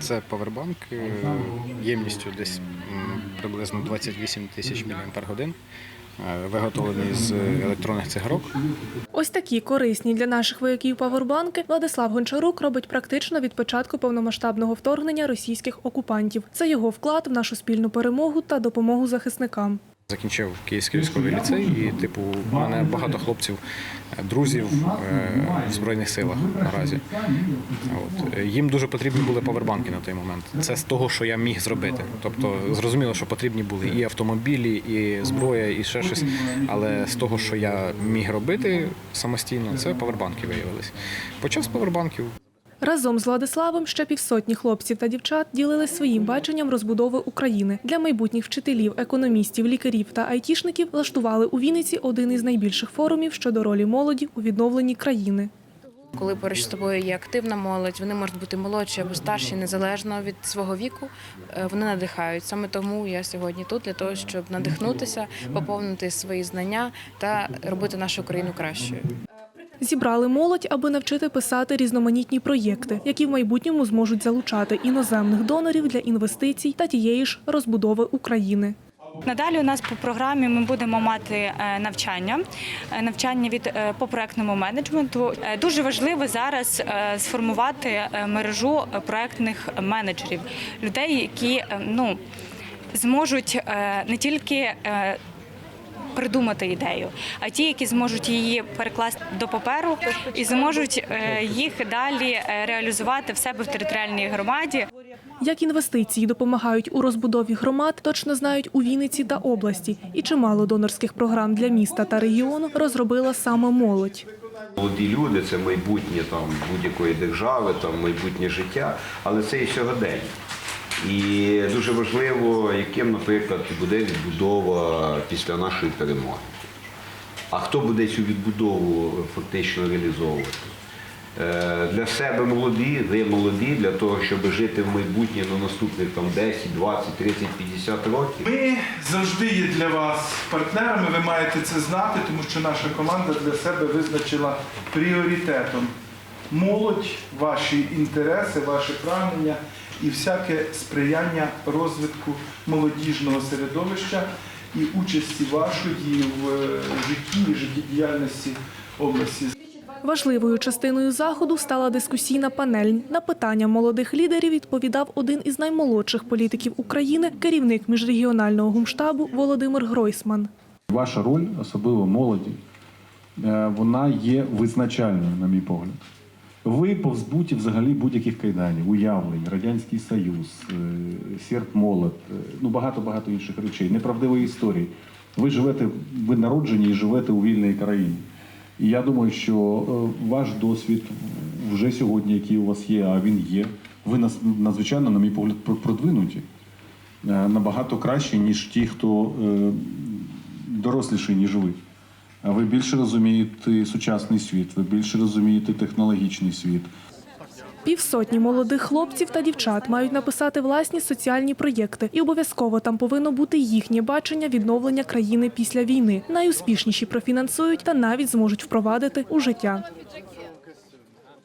Це павербанк е, ємністю десь приблизно 28 тисяч мАч, е, виготовлений з електронних цигарок. Ось такі корисні для наших вояків павербанки Владислав Гончарук робить практично від початку повномасштабного вторгнення російських окупантів. Це його вклад в нашу спільну перемогу та допомогу захисникам. Закінчив Київський військовий ліцей, і типу, в мене багато хлопців, е, друзів е, в Збройних силах наразі. От. Їм дуже потрібні були павербанки на той момент. Це з того, що я міг зробити. Тобто зрозуміло, що потрібні були і автомобілі, і зброя, і ще щось. Але з того, що я міг робити самостійно, це павербанки виявились. Почав з павербанків. Разом з Владиславом ще півсотні хлопців та дівчат ділились своїм баченням розбудови України. Для майбутніх вчителів, економістів, лікарів та айтішників влаштували у Вінниці один із найбільших форумів щодо ролі молоді у відновленні країни. Коли поруч з тобою є активна молодь, вони можуть бути молодші або старші, незалежно від свого віку. е, Вони надихають. Саме тому я сьогодні тут для того, щоб надихнутися, поповнити свої знання та робити нашу країну кращою. Зібрали молодь, аби навчити писати різноманітні проєкти, які в майбутньому зможуть залучати іноземних донорів для інвестицій та тієї ж розбудови України. Надалі у нас по програмі ми будемо мати е, навчання, е, навчання від е, по проектному менеджменту. Дуже важливо зараз сформувати мережу проектних менеджерів, людей, які ну зможуть не тільки Придумати ідею, а ті, які зможуть її перекласти до паперу і зможуть е, їх далі е, реалізувати в себе в територіальній громаді. Як інвестиції допомагають у розбудові громад, точно знають у Вінниці та області, і чимало донорських програм для міста та регіону розробила саме молодь. Молоді люди це майбутнє там будь-якої держави, там майбутнє життя, але це і сьогодення. І дуже важливо, яким, наприклад, буде відбудова після нашої перемоги. А хто буде цю відбудову фактично реалізовувати? Е, Для себе молоді, ви молоді, для того, щоб жити в майбутнє на наступних там 10, 20, 30, 50 років. Ми завжди є для вас партнерами, ви маєте це знати, тому що наша команда для себе визначила пріоритетом молодь, ваші інтереси, ваші прагнення і всяке сприяння розвитку молодіжного середовища і участі вашої в е, житті і життєдіяльності області. Важливою частиною заходу стала дискусійна панель. На питання молодих лідерів відповідав один із наймолодших політиків України, керівник міжрегіонального гумштабу Володимир Гройсман. Ваша роль, особливо молоді, е, вона є визначальною, на мій погляд. Ви позбуті взагалі будь-яких кайданів, уявлень, Радянський Союз, е, серп молот, е, ну багато-багато інших речей, неправдивої історії. Ви живете, ви народжені і живете у вільній країні. І я думаю, що е, ваш досвід вже сьогодні, який у вас є, а він є, ви нас- надзвичайно, на мій погляд, про- продвинуті. Набагато краще, ніж ті, хто доросліший, ніж ви. Ви більше розумієте сучасний світ, ви більше розумієте технологічний світ. Півсотні молодих хлопців та дівчат мають написати власні соціальні проєкти, і обов'язково там повинно бути їхнє бачення відновлення країни після війни. Найуспішніші профінансують та навіть зможуть впровадити у життя.